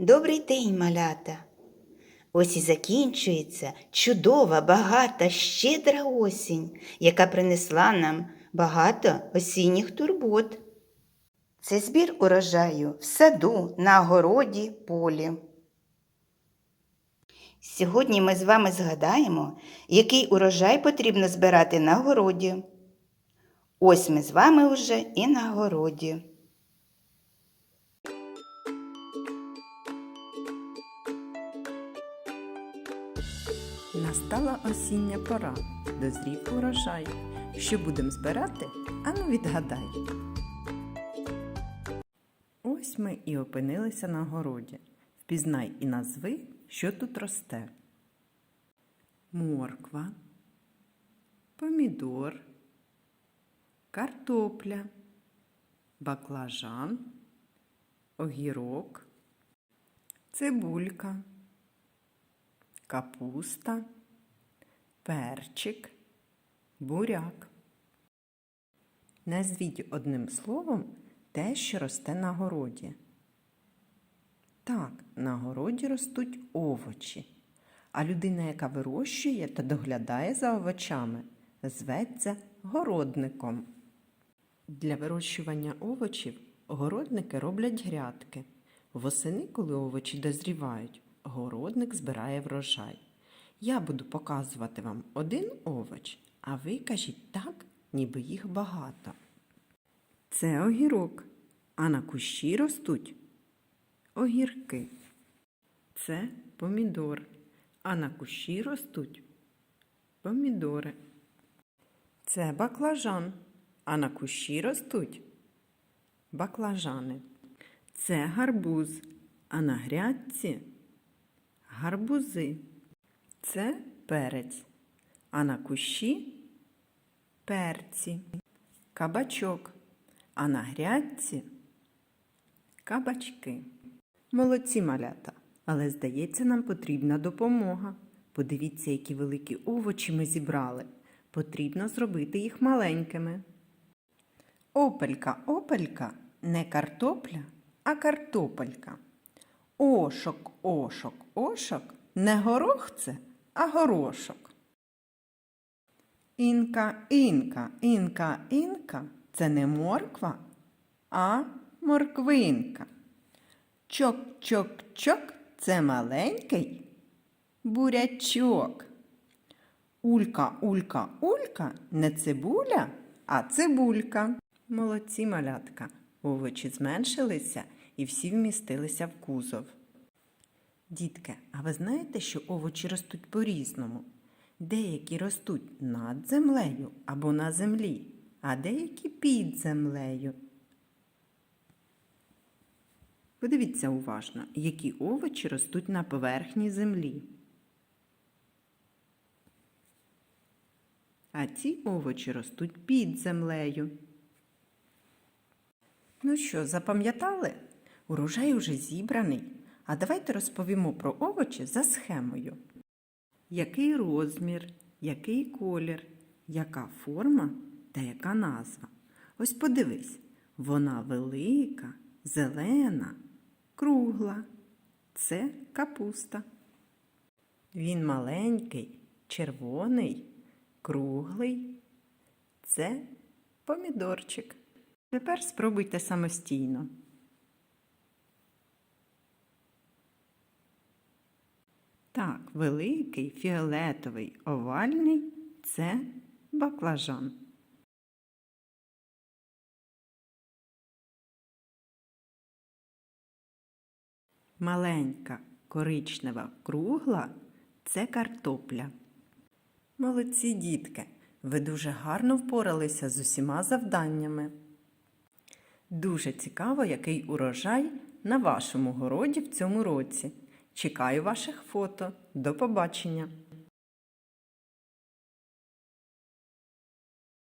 Добрий день, малята! Ось і закінчується чудова, багата, щедра осінь, яка принесла нам багато осінніх турбот. Це збір урожаю в саду, на городі, полі. Сьогодні ми з вами згадаємо, який урожай потрібно збирати на городі. Ось ми з вами вже і на городі. Настала осіння пора, дозрів урожай. Що будемо збирати? Ану відгадай. Ось ми і опинилися на городі. Впізнай і назви, що тут росте. Морква, помідор, картопля, баклажан, огірок, цибулька капуста, перчик, буряк. Назвіть одним словом те, що росте на городі. Так, на городі ростуть овочі, а людина, яка вирощує та доглядає за овочами, зветься городником. Для вирощування овочів городники роблять грядки. Восени, коли овочі дозрівають, городник збирає врожай. Я буду показувати вам один овоч, а ви кажіть так, ніби їх багато. Це огірок, а на кущі ростуть огірки. Це помідор, а на кущі ростуть помідори. Це баклажан, а на кущі ростуть баклажани. Це гарбуз, а на грядці гарбузи. Це перець, а на кущі перці. Кабачок, а на грядці кабачки. Молодці малята, але здається, нам потрібна допомога. Подивіться, які великі овочі ми зібрали. Потрібно зробити їх маленькими. Опелька, опелька, не картопля, а картопелька. Ошок, ошок, ошок, не горох це, а горошок. Інка, інка, інка, інка це не морква, а морквинка. Чок, чок, чок це маленький бурячок. Улька, улька, улька не цибуля, а цибулька. Молодці малятка. Овочі зменшилися і всі вмістилися в кузов. Дітки, а ви знаєте, що овочі ростуть по-різному? Деякі ростуть над землею або на землі, а деякі під землею. Подивіться уважно, які овочі ростуть на поверхні землі. А ці овочі ростуть під землею. Ну що, запам'ятали? Урожай уже зібраний. А давайте розповімо про овочі за схемою. Який розмір, який колір, яка форма та яка назва? Ось подивись, вона велика, зелена, кругла. Це капуста. Він маленький, червоний, круглий. Це помідорчик. Тепер спробуйте самостійно. Так, великий, фіолетовий, овальний це баклажан. Маленька, коричнева, кругла це картопля. Молодці дітки, ви дуже гарно впоралися з усіма завданнями. Дуже цікаво, який урожай на вашому городі в цьому році. Чекаю ваших фото. До побачення!